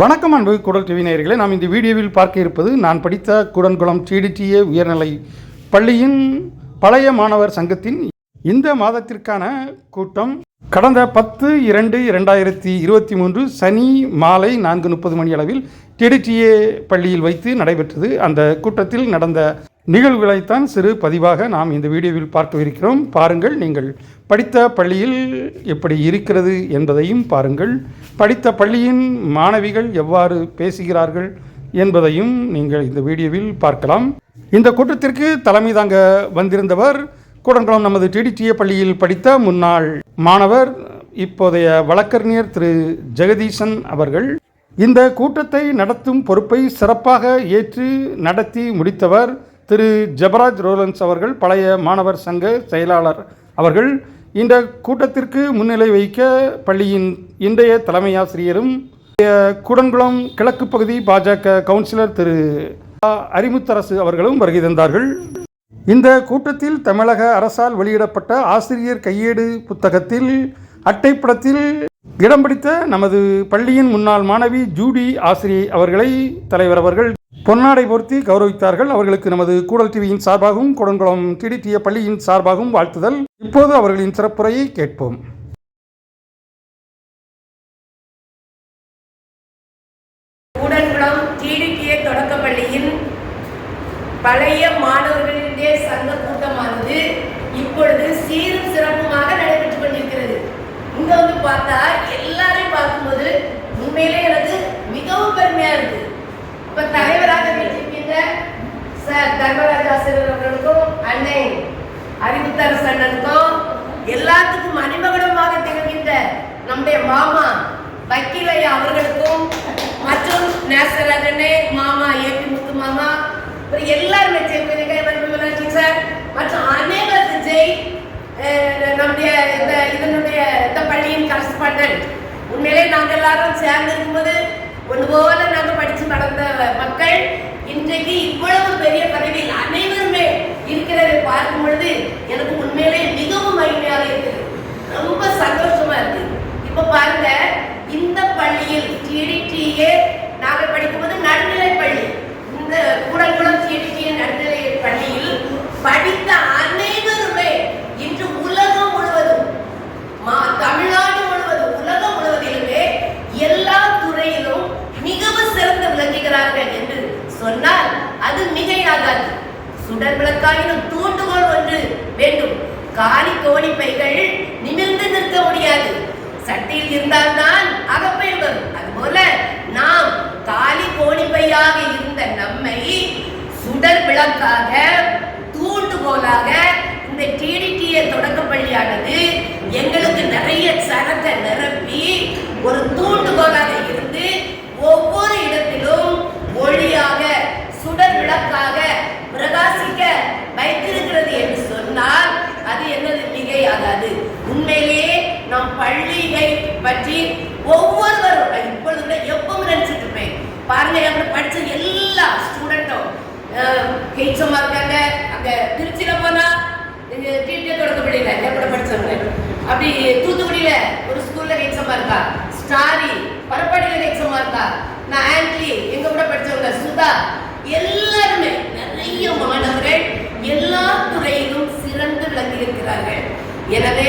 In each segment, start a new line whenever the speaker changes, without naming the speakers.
வணக்கம் அன்பு குடல் டிவி நேயர்களே நாம் இந்த வீடியோவில் பார்க்க இருப்பது நான் படித்த குடன்குளம் டிடிடிஏ உயர்நிலை பள்ளியின் பழைய மாணவர் சங்கத்தின் இந்த மாதத்திற்கான கூட்டம். கடந்த பத்து இரண்டு இரண்டாயிரத்தி இருபத்தி மூன்று சனி மாலை நான்கு முப்பது மணி அளவில் டிடிடிஏ பள்ளியில் வைத்து நடைபெற்றது. அந்த கூட்டத்தில் நடந்த நிகழ்வுகளைத்தான் சிறு பதிவாக நாம் இந்த வீடியோவில் பார்க்கவிருக்கிறோம். பாருங்கள் நீங்கள் படித்த பள்ளியில் எப்படி இருக்கிறது என்பதையும் பாருங்கள். படித்த பள்ளியின் மாணவிகள் எவ்வாறு பேசுகிறார்கள் என்பதையும் நீங்கள் இந்த வீடியோவில் பார்க்கலாம். இந்த கூட்டத்திற்கு தலைமை தாங்க வந்திருந்தவர் கூடங்குளம் நமது டிடிடிஏ பள்ளியில் படித்த முன்னாள் மாணவர் இப்போதைய வழக்கறிஞர் திரு. ஜெகதீசன் அவர்கள் இந்த கூட்டத்தை நடத்தும் பொறுப்பை சிறப்பாக ஏற்று நடத்தி முடித்தவர் திரு. ஜபராஜ் ரோலன்ஸ் அவர்கள் பழைய மாணவர் சங்க செயலாளர் அவர்கள். இந்த கூட்டத்திற்கு முன்னிலை வைக்க பள்ளியின் இன்றைய தலைமை ஆசிரியரும் கூடன்குளம் கிழக்கு பகுதி பாஜக கவுன்சிலர் திரு. அறிமுத்தரசு அவர்களும் வருகை தந்தார்கள். இந்த கூட்டத்தில் தமிழக அரசால் வெளியிடப்பட்ட ஆசிரியர் கையேடு புத்தகத்தில் அட்டைப்படத்தில் இடம் பிடித்த நமது பள்ளியின் முன்னாள் மாணவி ஜூடி ஆசிரியை அவர்களை தலைவர் அவர்கள் பொன்னாடை பொருத்தி கௌரவித்தார்கள். அவர்களுக்கு நமது கூடல் டிவியின் சார்பாகவும் குடங்குளம் டிடிடிய பள்ளியின் சார்பாகவும் வாழ்த்துதல். இப்போது அவர்களின் சிறப்புரையை கேட்போம்.
கூடன்குளம் டிடிடிஏ பழைய மாணவர்களுடைய சங்க கூட்டமானது இப்பொழுது சீரும் சிறப்புமாக நடைபெற்றுக் கொண்டிருக்கிறது. இங்க வந்து பார்த்தா எல்லாரையும் பார்க்கும்போது உண்மையிலே எனக்கு மிகவும் பெருமையா இருக்கு. இப்ப தலைவராக வீட்டிருக்கின்ற சார் தர்மராஜ் ஆசிரியர் அவர்களுக்கும் அன்னை அறிவுத்தரசு அண்ணனுக்கும் எல்லாத்துக்கும் மணிமகுடமாக திகழ்கின்ற நம்முடைய மாமா வக்கீலையா அவர்களுக்கும் மற்றும் நேசராஜனே மாமா ஏபி முத்து மாமா அப்புறம் எல்லாருமே சேர்ந்து சார் மற்றும் அனைவரது ஜெய் அஹ், நம்முடைய இந்த இதனுடைய இந்த பள்ளியின் கரஸ்பாண்டன்ட் உண்மையிலே நாங்கள் எல்லாரும் சேர்ந்து இருக்கும்போது ஒன்று போல நாங்கள் படித்து நடந்தோம் மக்கள் இன்றைக்கு இவ்வளவு பெரிய பதவியில் அனைவருமே இருக்கிறதை பார்க்கும் பொழுது எனக்கு உண்மையிலே மிகவும் மகிமையாக இருக்குது ரொம்ப சந்தோஷமா இருக்கு இப்ப பாருங்க இந்த பள்ளியில் டிடிடிஏ நாங்கள் படிக்கும்போது நடுநிலை பள்ளி இந்த கூடங்குளம் டிடிடிஏ நடுநிலை பள்ளியில் படித்த அனைவருமே இன்று உலகம் முழுவதும் மா- தமிழ்நாடு முழுவதும் உலகம் முழுவதிலுமே எல்லா துறையிலும் மிகவும் சிறந்து விளங்குகிறார்கள் என்று சொன்னால் அது மிகையாகாது சுடர் தூண்டுகோல் ஒன்று வேண்டும். காலி கோணி பைகள் நிமிர்ந்து நிற்க முடியாது. சட்டியில் இருந்தால்தான் அகப்பையில் வரும். அதுபோல நாம் காலி கோணி பையாக இருந்த நம்மை சுடர் விளக்காக தூண்டுகோலாக இந்த டிடிடிய தொடக்கப்பள்ளியானது எங்களுக்கு நிறைய சரத்தை நிரப்பி ஒரு தூண்டுகோலாக இருந்து ஒவ்வொரு இடத்திலும் ஒளியாக சுடர் விளக்காக பிரகாசிக்க வைத்திருக்கிறது என்று சொன்னால் அது என்னது? மிகை மிகையாகாது உண்மையிலேயே நாம் பள்ளியை பற்றி ஒவ்வொருவரும் நான் இப்பொழுது எப்பவும் நினைச்சிட்டு இருப்பேன் பாருங்க என் படிச்ச எல்லா ஸ்டூடெண்ட்டும் ஹெச்எம்மா இருக்காங்க. அங்க திருச்சியில போனா டிடிஏ தொடக்கப்பள்ளியில என் கூட படிச்சவங்க. அப்படி தூத்துக்குடியில ஒரு ஸ்கூல்ல ஹெச்எம்மா இருக்கா? ஸ்டாரி பரப்பாடியில ஹெச்எம்மா இருக்கா? நான் ஆண்ட்லி எங்க கூட படிச்சவங்க சுதா எல்லாருமே இந்திய மாணவர்கள் எல்லா துறையிலும் சிறந்து விளங்கியிருக்கிறார்கள். எனவே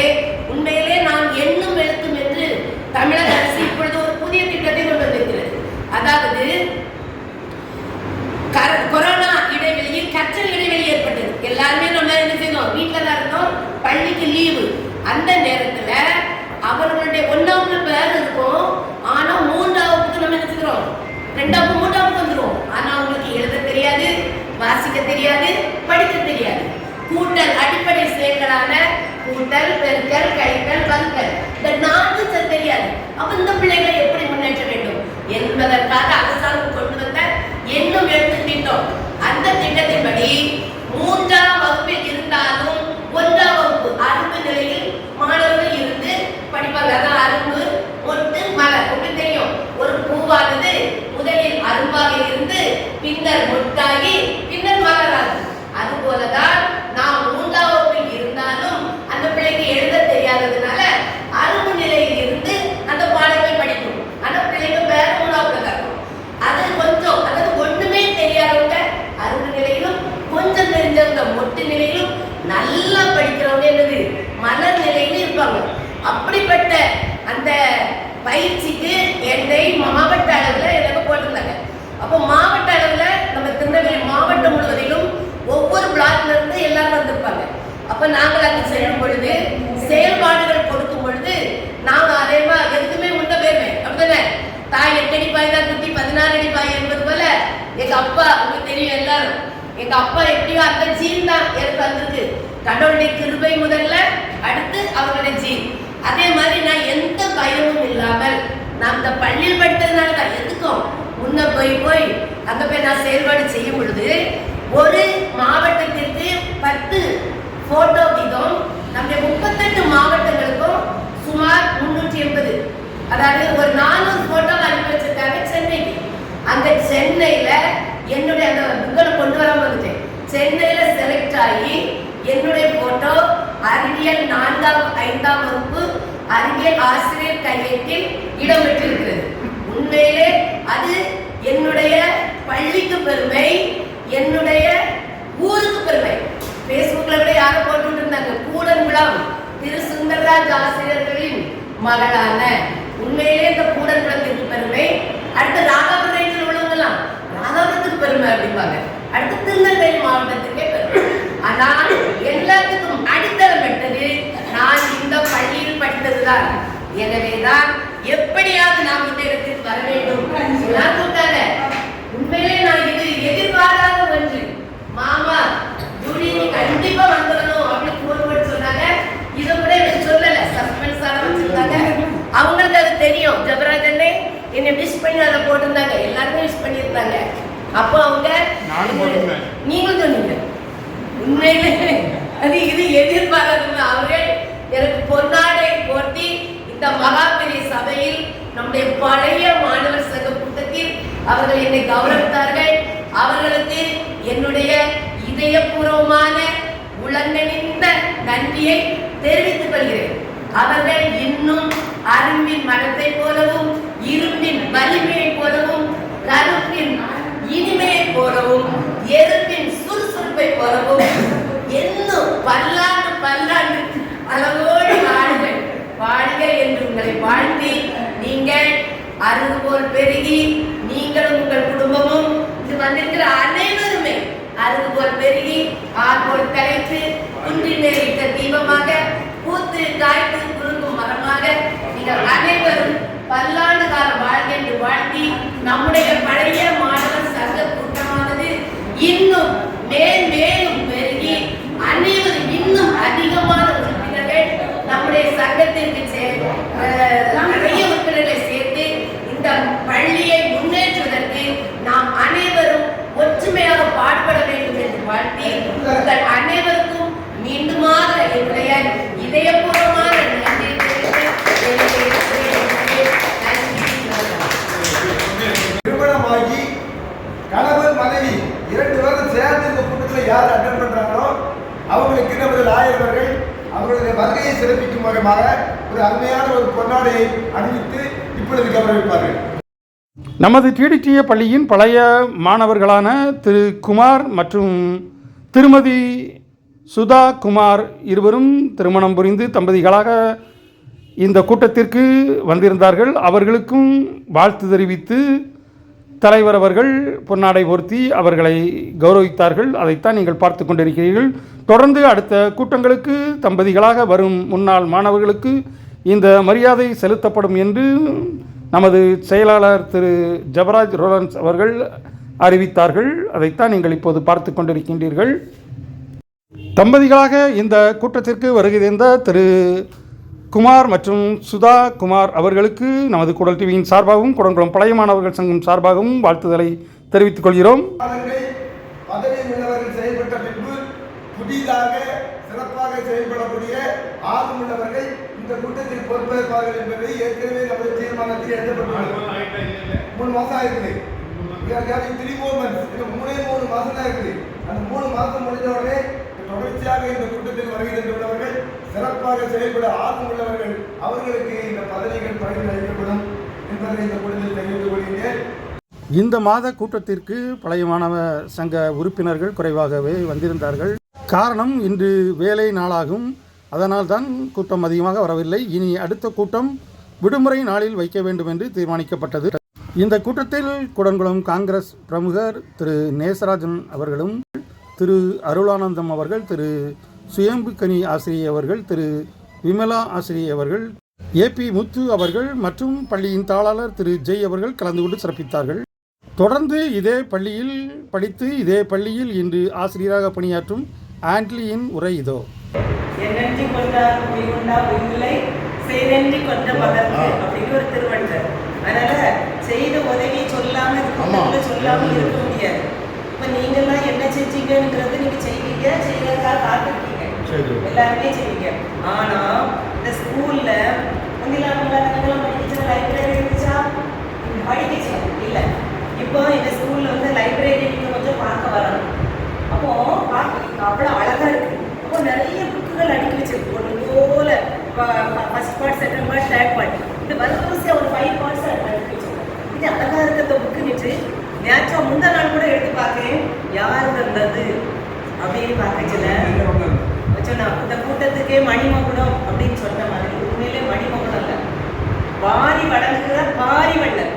உண்மையிலே நாம் எண்ணும் எழுத்தும் என்று தமிழக அரசு இப்பொழுது ஒரு புதிய திட்டத்தை கொண்டு வந்திருக்கிறது அதாவது கர- கொரோனா இடைவெளியில் கற்றல் இடைவெளி ஏற்பட்டது எல்லாருமே நம்ம என்ன செய்தோம் வீட்டில் தான் இருந்தோம் பள்ளிக்கு லீவு அந்த நேரத்துல அவர்களுடைய ஒன்றாவது பேர் இருக்கும் ஆனா மூன்றாவதுக்கு நம்ம என்ன செய்கிறோம் ரெண்டாவது மூன்றாவது வந்துடும் ஆனா அவங்களுக்கு எழுத தெரியாது வாசிக்க தெரியாது படிக்க தெரியாது. கூட்டல் அடிப்படை செயல்களான கூட்டல் பெருக்கல் கழித்தல் வகுத்தல் இந்த நான்கு சொல் தெரியாது. அப்ப இந்த பிள்ளைகளை எப்படி முன்னேற்ற வேண்டும்? என்பதற்காக அரசாங்கம் கொண்டு வந்த என்னும் எழுத்து திட்டம். அந்த திட்டத்தின்படி மூன்றாம் வகுப்பில் இருந்தாலும் ஒன்றாம் வகுப்பு அரும்பு நிலையில் மாணவர்கள் இருந்து படிப்பாங்க அதான் அரும்பு ஒட்டு மலர் உங்களுக்கு தெரியும். ஒரு பூவானது முதலில் அரும்பாக இருந்து பின்னர் படிக்கிறவங்க என்னது? மலர் நிலையில் இருப்பாங்க. அப்படிப்பட்ட அந்த பயிற்சிக்கு என்னை மாவட்ட அளவில் எனக்கு போட்டிருந்தாங்க. அப்போ மாவட்ட அளவில் நம்ம திருநெல்வேலி மாவட்டம் முழுவதிலும் ஒவ்வொரு பிளாக்ல இருந்து எல்லாரும் வந்திருப்பாங்க. அப்போ நாங்கள் அங்கே செய்யும் பொழுது செயல்பாடுகள் கொடுக்கும் பொழுது நாங்கள் அதேமா எதுக்குமே முன்ன போயிருவேன் அப்படிதானே தாய் எட்டு அடி பாய் தான் குட்டி பதினாறு அடி பாய் என்பது போல எங்கள் அப்பா உங்களுக்கு தெரியும் எல்லாரும். எங்கள் அப்பா எப்படியோ அந்த ஜீன் தான் எனக்கு வந்திருக்கு. கடவுளுடைய கிருபை முதல்ல அடுத்து அவர்களுடைய ஜீன். அதே மாதிரி நான் எந்த பயமும் இல்லாமல் நான் இந்த பள்ளியில் படித்ததுனால தான் எதுக்கும்? முன்ன போய் போய் அங்க போய் நான் செயல்பாடு செய்யும் பொழுது ஒரு மாவட்டத்திற்கு பத்து போட்டோ வீதம் நம்முடைய முப்பத்தெட்டு மாவட்டங்களுக்கும் சுமார் முன்னூற்றி எண்பது. அதாவது ஒரு நானூறு போட்டோ அனுப்பி வச்சிருக்காங்க சென்னைக்கு. அந்த சென்னையில என்னுடைய அந்த புக்கனை கொண்டு வர வந்துட்டேன். சென்னையில செலக்ட் ஆகி என்னுடைய போட்டோ அறிவியல் நான்காம் ஐந்தாம் வகுப்பு அறிவியல் ஆசிரியர் கையிற்கு இடம் பெற்றிருக்கிறது உண்மையிலே அது என்னுடைய பள்ளிக்கு பெருமை என்னுடைய ஊருக்கு பெருமை. பேஸ்புக்ல கூட யாரும் போட்டுட்டு இருந்தாங்க கூடன்குளம் திரு சுந்தரராஜ் ஆசிரியர்களின் மகளான. உண்மையிலே இந்த கூடன்குளத்திற்கு பெருமை. அடுத்து ராதாபுரத்தில் உள்ளவங்கலாம் ராதாபுரத்துக்கு பெருமை அப்படிம்பாங்க. அடுத்து திருநெல்வேலி மாவட்டத்துக்கே பெருமை. ஆனால் எல்லாத்துக்கும் அடித்தளம் பெற்றது நான் இந்த பள்ளியில் படித்ததுதான். எனவேதான் எப்படியாவது நாம் இந்த இடத்திற்கு வர வேண்டும். நான் கூட்டாங்க உண்மையிலே நான் இது எதிர்பாராத ஒன்று. மாமா ஜூலி நீ கண்டிப்பா வந்துடணும் அப்படின்னு போன் சொன்னாங்க. இதை கூட எனக்கு சொல்லல சஸ்பென்ஸ் வச்சிருந்தாங்க. அவங்களுக்கு அது தெரியும். ஜபராஜனே என்னை விஷ் பண்ணி அதை போட்டிருந்தாங்க. எல்லாருமே விஷ் பண்ணியிருந்தாங்க. அப்போ அவங்க. நீங்களும் சொன்னீங்க. உண்மையிலே. அது இது எதிர்பாராத அவர்கள் எனக்கு பொன்னாடை போர்த்தி இந்த மகாபெரிய சபையில் நம்முடைய பழைய மாணவர் சங்க கூட்டத்தில் அவர்கள் என்னை கௌரவித்தார்கள். அவர்களுக்கு என்னுடைய இதயபூர்வமான உலகணிந்த நன்றியை தெரிவித்துக் கொள்கிறேன். அவர்கள் அருகு போல் பெருகி நீங்களும் உங்கள் குடும்பமும் இது வந்திருக்கிற அனைவருமே அருகு போல் பெருகி ஆர் போல் தலைத்து குன்றின் இட்ட தீபமாக பூத்து காய்த்து குறுங்கும் மரமாக நீங்கள் அனைவரும் பல்லாண்டு கால வாழ்க்கை என்று வாழ்த்தி நம்முடைய பழைய மாணவர் சங்க கூட்டமானது இன்னும் மேல் மேல் பெருகி அனைவரும் இன்னும் அதிகமான உறுப்பினர்கள் நம்முடைய சங்கத்திற்கு சே- அஹ், நிறைய உறுப்பினர்களை சேர்த்து இந்த பள்ளியை முன்னேற்றுவதற்கு நாம் அனைவரும் ஒற்றுமையாக பாடுபட வேண்டும் என்று வாழ்த்தி உங்கள் அனைவருக்கும் மீண்டுமாக என்னுடைய இதயபூர்வமான நன்றி தெரிவித்து என்னுடைய உரையை முடிக்கிறேன். நன்றி வணக்கம்.
திருமணமாகி கணவன் மனைவி இரண்டு பேரும் சேர்ந்து இந்த கூட்டத்தில் யார் அட்டன் பண்ணுறாங்களோ அவங்களுக்கு நமது லாயர்கள் அவர்களுடைய வருகையை சிறப்பிக்கும் விதமாக ஒரு அருமையான ஒரு பொன்னாடையை அணிவித்து இப்பொழுது கௌரவிப்பார்கள்.
நமது டிடிடிஏ பள்ளியின் பழைய மாணவர்களான திரு குமார் மற்றும் திருமதி சுதா குமார் இருவரும் திருமணம் புரிந்து தம்பதிகளாக இந்த கூட்டத்திற்கு வந்திருந்தார்கள். அவர்களுக்கும் வாழ்த்து தெரிவித்து தலைவர் அவர்கள் பொன்னாடை பொருத்தி அவர்களை கௌரவித்தார்கள். அதைத்தான் நீங்கள் பார்த்து கொண்டிருக்கிறீர்கள். தொடர்ந்து அடுத்த கூட்டங்களுக்கு தம்பதிகளாக வரும் முன்னாள் மாணவர்களுக்கு இந்த மரியாதை செலுத்தப்படும் என்று நமது செயலாளர் திரு ஜபராஜ் ரோலன்ஸ் அவர்கள் அறிவித்தார்கள். அதைத்தான் நீங்கள் இப்போது பார்த்து கொண்டிருக்கின்றீர்கள். தம்பதிகளாக இந்த கூட்டத்திற்கு வருகை திரு குமார் மற்றும் சுதா குமார் அவர்களுக்கு நமது குடல் டிவியின் சார்பாகவும் குடங்குளம் பழைய மாணவர்கள் சங்கம் சார்பாகவும் வாழ்த்துதலை தெரிவித்துக் கொள்கிறோம்.
புதிதாக சிறப்பாக செயல்படக்கூடிய ஆர்வம் இந்த கூட்டத்தில் பொறுப்பேற்பார்கள் என்பதை ஏற்கனவே நமது தீர்மானத்தில் எழுதப்பட்டுள்ளது. மூணு மாசம் ஆயிருக்கு. த்ரீ ஃபோர் மந்த்ஸ் மூணே மூணு மாசம் தான் இருக்குது. அந்த மூணு மாசம் முடிஞ்ச உடனே தொடர்ச்சியாக இந்த கூட்டத்தில் வருகை உள்ளவர்கள் சிறப்பாக செயல்பட ஆர்வம் உள்ளவர்கள் அவர்களுக்கு இந்த பதவிகள் பயிர் அளிக்கப்படும் என்பதை இந்த கூட்டத்தில் தெரிவித்துக் கொள்கிறேன்
இந்த மாத கூட்டத்திற்கு பழைய மாணவ சங்க உறுப்பினர்கள் குறைவாகவே வந்திருந்தார்கள். காரணம் இன்று வேலை நாளாகும். அதனால் தான் கூட்டம் அதிகமாக வரவில்லை. இனி அடுத்த கூட்டம் விடுமுறை நாளில் வைக்க வேண்டும் என்று தீர்மானிக்கப்பட்டது. இந்த கூட்டத்தில் குடன்குளம் காங்கிரஸ் பிரமுகர் திரு நேசராஜன் அவர்களும் திரு அருளானந்தம் அவர்கள் திரு சுயம்பு கனி ஆசிரியை அவர்கள் திரு. விமலா ஆசிரியை அவர்கள் ஏபி முத்து அவர்கள் மற்றும் பள்ளியின் தாளாளர் திரு. ஜெய் அவர்கள் கலந்து கொண்டு சிறப்பித்தார்கள். தொடர்ந்து இதே பள்ளியில் படித்து இதே பள்ளியில் இன்று ஆசிரியராக பணியாற்றும் ஆண்ட்லியின் உரை இதோ.
செய்த உதவி சொல்லாம சொல்லாம இருக்க முடியாது. இப்ப என்ன செஞ்சீங்கன்றது நீங்க செய்வீங்க செய்யறதுக்காக காத்திருக்கீங்க எல்லாருமே செய்வீங்க ஆனா இந்த ஸ்கூல்ல முந்திலாம் முன்னாள் படிக்கிற லைப்ரரி இருந்துச்சா? படிக்கிச்சா இல்ல. இப்போ இந்த ஸ்கூல்ல வந்து லைப்ரரி நீங்க கொஞ்சம் பார்க்க வரணும். அப்போ பார்க்க அவ்வளோ அழகா இருக்கு. அப்போ நிறைய புக்குகள் அடுக்கி வச்சிருக்கு ஒன்று போல first part second part third part இந்த வரிசையாக ஒரு ஃபைவ் பார்ட்ஸ் அடுக்கி வச்சிருக்கு இது அழகா இருக்கிற புக்கு நின்று நேற்றா முந்தா நாள் கூட எடுத்து பார்க்கிறேன் யார் தந்தது அப்படின்னு பார்க்கச்சுல சொன்னா இந்த கூட்டத்துக்கே மணிமகுடம் அப்படின்னு சொன்ன மாதிரி உண்மையிலே மணிமகுடம் இல்லை. வாரி வழங்குகிற பாரி வள்ளல்.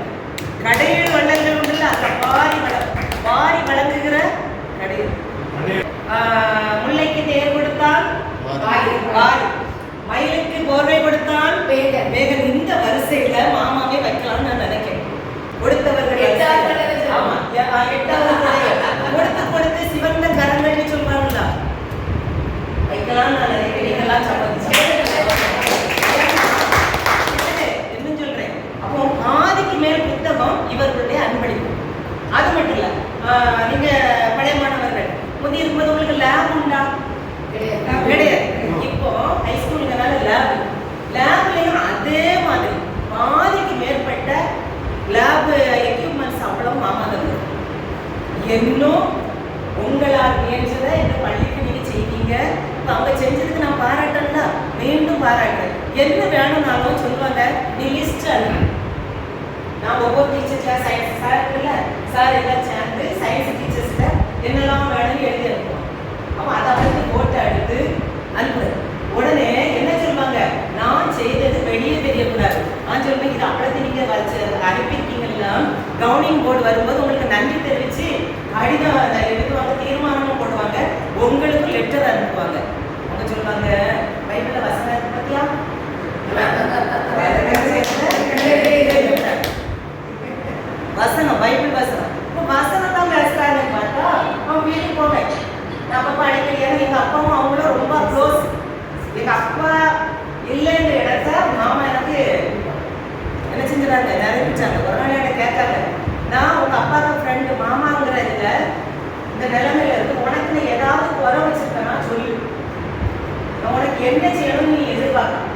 கடையில் வள்ளல்கள் உண்டுல்ல அந்த பாரி வளம் வாரி வழங்குகிற கடையில். ஆஹ், முல்லைக்கு தேர் கொடுத்தால்.
வாரி.
மயிலுக்கு போர்வை கொடுத்தால்
வேகன்.
வேகன். இந்த வரிசையில மாமாவே வைக்கலாம்னு நான் நினைக்கிறேன். கொடுத்தவர்கள்
எட்டாவது.
கொடுத்து கொடுத்து சிவந்த கரங்கள்னு சொல்றாங்களா வைக்கலாம்னு நான் என்ன சொல்றேன்? அப்போ பாதிக்கு மேல் புத்தகம் இவர்களுடைய அன்பளிப்பு. அது மட்டும் இல்ல நீங்க பழைய மாணவர்கள் முந்தி இருக்கும்போது உங்களுக்கு லேப் உண்டா? கிடையாது. இப்போ ஹைஸ்கூலுங்கனால லேப் லேப்லயும் அதே மாதிரி பாதிக்கு மேற்பட்ட லேப் எக்யூப்மெண்ட்ஸ் அவ்வளோ மாமாதம் இன்னும் உங்களால் முயன்றதை இந்த பள்ளிக்கு நீங்க செய்வீங்க. இப்போ அவங்க செஞ்சதுக்கு நான் பாராட்டல. மீண்டும் பாராட்டுறேன் என்ன வேணும்னாலும் சொல்லுவாங்க. நீ லிஸ்ட் அனுப்பு நான் ஒவ்வொரு டீச்சர் சயின்ஸ் சார் இருக்குல்ல. சார் எல்லாம் சேர்ந்து சயின்ஸ் டீச்சர்ஸ்ல என்னெல்லாம் வேணும்னு எழுதி அனுப்புவோம் அவன் அதை வந்து போட்டோ எடுத்து அனுப்புறேன் உடனே என்ன சொல்லுவாங்க நான் செய்தது வெளியே தெரியக்கூடாது நான் சொல்லுவேன் இது அவ்வளோத்து நீங்க வச்சு அனுப்பியிருக்கீங்கன்னா கவுனிங் போர்டு வரும்போது உங்களுக்கு நன்றி தெரிவிச்சு கடிதம் அதை எழுதுவாங்க தீர்மானமும் போடுவாங்க உங்களுக்கு லெட்டர் அனுப்புவாங்க அவங்க சொல்லுவாங்க பைபிள்ல வசனம் இருக்கு பார்த்தியா வசனம் பைபிள் வசனம் இப்போ வசனம் தான் பேசுறாங்கன்னு பார்த்தா அவன் வீட்டுக்கு போவேன் நான் அப்பப்போ அடிக்கடி ஏன்னா எங்க அப்பாவும் அவங்களும் ரொம்ப க்ளோஸ் எங்க அப்பா இல்லைன்ற இடத்த மாமா எனக்கு என்ன செஞ்சுறாங்க நிறைவேற்றாங்க ஒரு நாள் என்ன கேட்காங்க நான் உங்க அப்பாவுக்கு ஃப்ரெண்டு மாமாங்கிற இதுல இந்த நிலைமையில இருக்கு உனக்கு நீ ஏதாவது குறை வச்சிருக்கேன்னா சொல்லு நான் உனக்கு என்ன செய்யணும்னு நீ எதிர்பார்க்கலாம்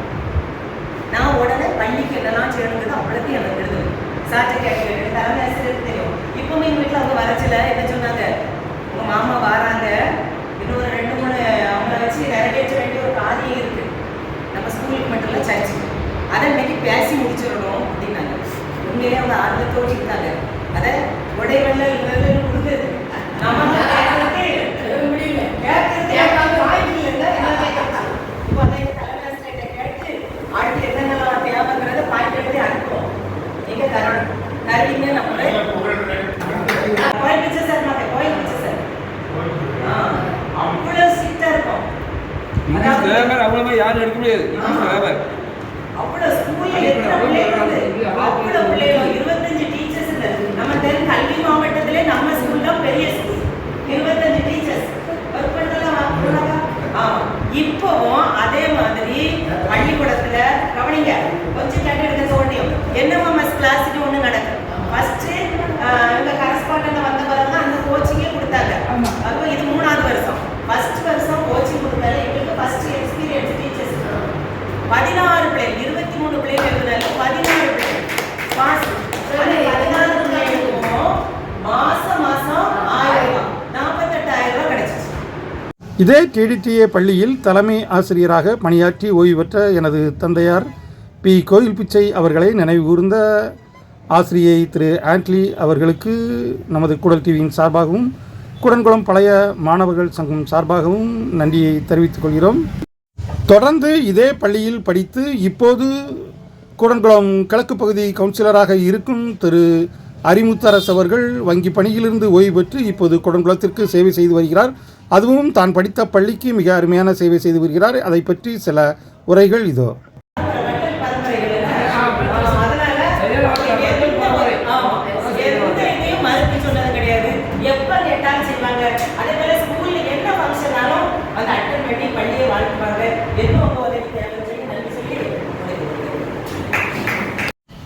நான் உடனே பள்ளிக்கு என்னெல்லாம் செய்யணுங்கிறது அவ்வளோத்தையும் எனக்கு எழுதுவேன் சாட்டை கேட்க தலைமை ஆசிரியருக்கு தெரியும். இப்பவுமே எங்கள் வீட்டில் அவங்க வரச்சில என்ன சொன்னாங்க? உங்கள் மாமா வராங்க. இன்னொரு ரெண்டு மூணு அவங்கள வச்சு நிறைவேற்ற வேண்டிய ஒரு காரியம் இருக்கு. நம்ம ஸ்கூலுக்கு மட்டும் இல்லை சர்ச்சு அதை இன்னைக்கு பேசி முடிச்சிடணும் அப்படின்னாங்க. உண்மையிலே அவங்க ஆர்வத்தோடு இருந்தாங்க. அதை உடைவெல்லாம் கொடுக்குறது நம்ம கேட்கறது
முடியல
கேட்கறது கேட்காம வாய்ப்பு இல்லைல்ல என்ன கேட்கறது இப்போ அதை எங்க தலைமை ஆசிரியர்கிட்ட கேட்டு அடுத்து என்னென்னலாம் தேவைங்கிறத பாயிண்ட் எடுத்து அனுப்புவோம் நீங்க தரணும் தருவீங்க நம்மளே கோயில் பிச்சை சார் மாட்டேன் கோயில் பிச்சை சார் ஆ அவ்வளோ ஸ்ட்ரிக்டா இருக்கும்
கிராமர் அவ்வளவா யாரும் எடுக்க முடியாது. கிராமர்
அவ்வளோ ஸ்கூல்ல இருபத்தஞ்சு டீச்சர்ஸ் நம்ம தென் கல்வி மாவட்டத்திலே நம்ம ஸ்கூல் தான் பெரிய ஸ்கூல் இருபத்தஞ்சு டீச்சர்ஸ் ஒர்க் பண்ணலாம் இப்போவும் அதே மாதிரி பள்ளிக்கூடத்துல கவனிங்க கொஞ்சம் கேட்டு எடுக்க சோடியம் என்எம்எஸ் கிளாஸ்னு ஒண்ணு நடக்கும். ஃபர்ஸ்ட் இந்த கரஸ்பாண்டன்ட் வந்த பிறகு அந்த கோச்சிங்கே கொடுத்தாங்க. அப்போ இது மூணாவது வருஷம். ஃபர்ஸ்ட் வருஷம் கோச்சிங் கொடுத்தாரு எங்களுக்கு ஃபர்ஸ்ட் எக்ஸ்பீரியன்ஸ் டீச்சர்ஸ் பதினாறு பிள்ளைகள் இருபத்தி மூணு பிள்ளைகள் இருந்தாலும் பதினாறு பிள்ளைகள். பாஸ் பதினாறு பிள்ளைகளுக்கும் மாசம் மாசம் ஆயிரம் ரூபாய் நாற்பத்தெட்டாயிரம் ரூபாய் கிடைச்சிச்சு.
இதே கேடிடிஏ பள்ளியில் தலைமை ஆசிரியராக பணியாற்றி ஓய்வு பெற்ற எனது தந்தையார் பி. கோயில் பிச்சை அவர்களை நினைவுகூர்ந்த ஆசிரியை திரு ஆண்ட்லி அவர்களுக்கு நமது குடல் டிவியின் சார்பாகவும் குடன்குளம் பழைய மாணவர்கள் சங்கம் சார்பாகவும் நன்றியை தெரிவித்துக் கொள்கிறோம். தொடர்ந்து இதே பள்ளியில் படித்து இப்போது கூடன்குளம் கிழக்கு பகுதி கவுன்சிலராக இருக்கும் திரு அறிமுத்தரசு அவர்கள் வங்கி பணியிலிருந்து ஓய்வு பெற்று இப்போது கூடன்குளத்திற்கு சேவை செய்து வருகிறார். அதுவும் தான் படித்த பள்ளிக்கு மிக அருமையான சேவை செய்து வருகிறார். அதை பற்றி சில உரைகள் இதோ
பரம்பரைகள் அதனால எந்த ஒரு ஆமா எந்த இதையும் மறுத்து சொன்னது கிடையாது எப்ப கேட்டாலும் செய்வாங்க அதே போல ஸ்கூல்ல என்ன ஃபங்க்ஷனாலும் வந்து அட்டன் பண்ணி பள்ளியை வாழ்த்துவாங்க என்ன உங்க உதவி தேவைன்னு சொல்லி நன்றி சொல்லி உதவி கொடுத்தாங்க.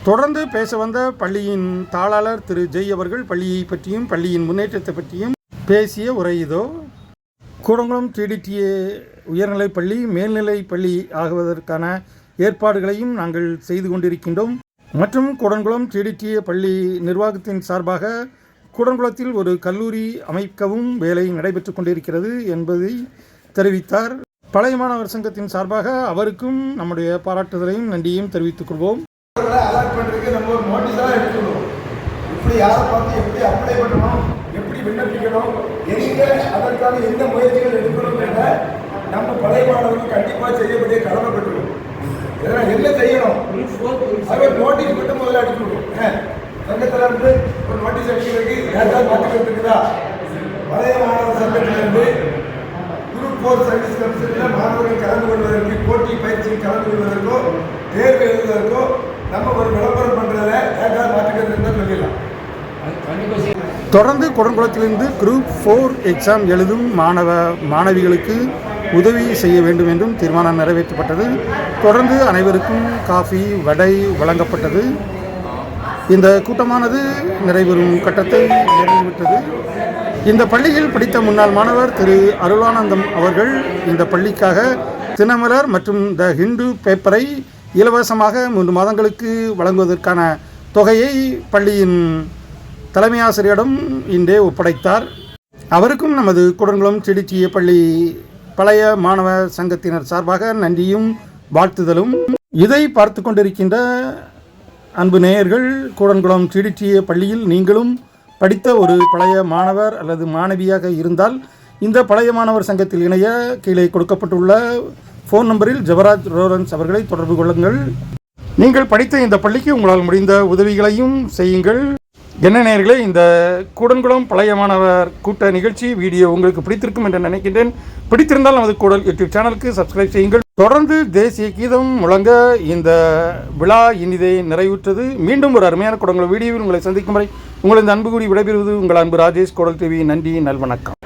தொடர்ந்து பேச வந்த பள்ளியின் தாளாளர் திரு ஜெய் அவர்கள் பள்ளியை பற்றியும் பள்ளியின் முன்னேற்றத்தை பற்றியும் பேசிய உரை இதோ. கூடங்குளம் டிடிடிஏ உயர்நிலைப் பள்ளி மேல்நிலைப் பள்ளி ஆகுவதற்கான ஏற்பாடுகளையும் நாங்கள் செய்து கொண்டிருக்கின்றோம். மற்றும் கூடங்குளம் டிடிடிஏ பள்ளி நிர்வாகத்தின் சார்பாக கூடங்குளத்தில் ஒரு கல்லூரி அமைக்கவும் வேலை நடைபெற்று கொண்டிருக்கிறது என்பதை தெரிவித்தார். பழைய மாணவர் சங்கத்தின் சார்பாக அவருக்கும் நம்முடைய பாராட்டுதலையும் நன்றியையும் தெரிவித்துக் கொள்வோம்.
அலாட் பண்ணுறதுக்கு நம்ம ஒரு நோட்டீஸாக எடுத்துக்கணும். இப்படி யாரை பார்த்து எப்படி அப்ளை பண்ணணும் எப்படி விண்ணப்பிக்கணும் எங்கே அதற்கான எந்த முயற்சிகள் எடுக்கணும்ன்றத நம்ம பழைய மாணவர்கள் கண்டிப்பாக செய்யக்கூடிய கடமைப்பட்டுள்ளோம் இதெல்லாம் என்ன செய்யணும்? அது நோட்டீஸ் மட்டும் முதல்ல அடிச்சுக்கணும். சங்கத்தில் இருந்து ஒரு நோட்டீஸ் அடிக்கிறதுக்கு யாராவது பார்த்துக்கிட்டு இருக்குதா பழைய மாணவர் சங்கத்திலிருந்து குரூப் ஃபோர் சர்வீஸ் கமிஷனில் மாணவர்கள் கலந்து கொள்வதற்கு போட்டி பயிற்சியில் கலந்து கொள்வதற்கோ தேர்வு எழுதுவதற்கோ நம்ம ஒரு விளம்பரம் பண்ணுறதுல ஏதாவது மாற்றுக்கிறது இருந்தால் சொல்லிடலாம்.
தொடர்ந்து குடங்குளத்திலிருந்து குரூப் ஃபோர் எக்ஸாம் எழுதும் மாணவ மாணவிகளுக்கு உதவி செய்ய வேண்டும் என்றும் தீர்மானம் நிறைவேற்றப்பட்டது. தொடர்ந்து அனைவருக்கும் காஃபி வடை வழங்கப்பட்டது. இந்த கூட்டமானது நிறைவேறும் கட்டத்தை நிறைவேற்றது. இந்த பள்ளியில் படித்த முன்னாள் மாணவர் திரு அருளானந்தம் அவர்கள் இந்த பள்ளிக்காக தினமலர் மற்றும் த ஹிந்து பேப்பரை இலவசமாக மூன்று மாதங்களுக்கு வழங்குவதற்கான தொகையை பள்ளியின் தலைமை ஆசிரியரிடம் இன்றே ஒப்படைத்தார். அவருக்கும் நமது குடங்குளம் செடிச்சிய பள்ளி பழைய மாணவ சங்கத்தினர் சார்பாக நன்றியும் வாழ்த்துதலும். இதை பார்த்து கொண்டிருக்கின்ற அன்பு நேயர்கள் கூடன்குளம் சிடிச்சிய பள்ளியில் நீங்களும் படித்த ஒரு பழைய மாணவர் அல்லது மாணவியாக இருந்தால் இந்த பழைய மாணவர் சங்கத்தில் இணைய கீழே கொடுக்கப்பட்டுள்ள ஃபோன் நம்பரில் ஜவராஜ் ரோரன்ஸ் அவர்களை தொடர்பு கொள்ளுங்கள். நீங்கள் படித்த இந்த பள்ளிக்கு உங்களால் முடிந்த உதவிகளையும் செய்யுங்கள். என்ன நேர்களே இந்த கூடன்குளம் பழைய மாணவர் கூட்ட நிகழ்ச்சி வீடியோ உங்களுக்கு பிடித்திருக்கும் என்று நினைக்கின்றேன். பிடித்திருந்தால் நமது கூடல் யூடியூப் சேனலுக்கு சப்ஸ்கிரைப் செய்யுங்கள். தொடர்ந்து தேசிய கீதம் முழங்க இந்த விழா இனிதை நிறைவுற்றது. மீண்டும் ஒரு அருமையான குடங்கள் வீடியோவில் உங்களை சந்திக்கும் வரை உங்கள் இந்த அன்பு கூடி விடைபெறுவது உங்கள் அன்பு ராஜேஷ் குடல் டிவி. நன்றி நல்வணக்கம்.